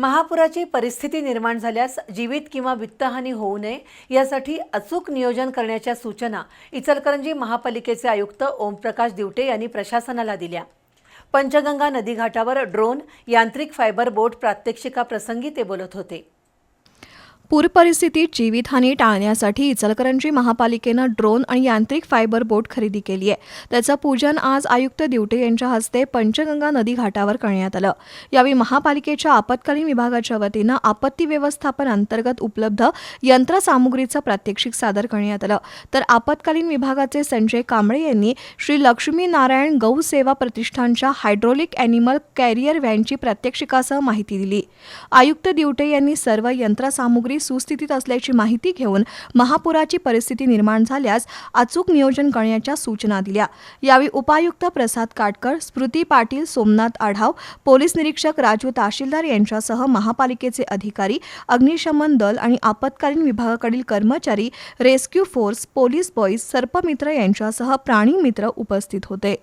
महापुराची परिस्थिती निर्माण झाल्यास जीवित किंवा वित्तहानी होऊ नये यासाठी अचूक नियोजन करण्याच्या सूचना इचलकरंजी महापालिकेचे आयुक्त ओमप्रकाश दिवटे यांनी प्रशासनाला दिल्या. पंचगंगा नदीघाटावर ड्रोन यांत्रिक फायबर बोट प्रात्यक्षिकाप्रसंगी ते बोलत होते. पूर परिस्थितीत जीवितहानी टाळण्यासाठी इचलकरंजी महापालिकेनं ड्रोन आणि यांत्रिक फायबर बोट खरेदी केली आहे. त्याचं पूजन आज आयुक्त दिवटे यांच्या हस्ते पंचगंगा नदी घाटावर करण्यात आलं. यावेळी महापालिकेच्या आपत्कालीन विभागाच्या वतीनं आपत्ती व्यवस्थापन अंतर्गत उपलब्ध यंत्रसामुग्रीचं प्रात्यक्षिक सादर करण्यात आलं. तर आपत्कालीन विभागाचे संजय कांबळे यांनी श्री लक्ष्मी नारायण गौ सेवा प्रतिष्ठानच्या हायड्रोलिक अॅनिमल कॅरियर व्हॅनची प्रात्यक्षिकासह माहिती दिली. आयुक्त दिवटे यांनी सर्व यंत्रसामुग्री सुस्थितीत असल्याची माहिती घेऊन महापुराची परिस्थिती निर्माण झाल्यास अचूक नियोजन करण्याच्या सूचना दिल्या. यावेळी उपायुक्त प्रसाद काटकर स्मृती पाटील सोमनाथ आढाव पोलीस निरीक्षक राजू तहसीलदार यांच्यासह महापालिकेचे अधिकारी अग्निशमन दल आणि आपत्कालीन विभागाकडील कर्मचारी रेस्क्यू फोर्स पोलीस बॉईज सर्पमित्र यांच्यासह प्राणी मित्र उपस्थित होते.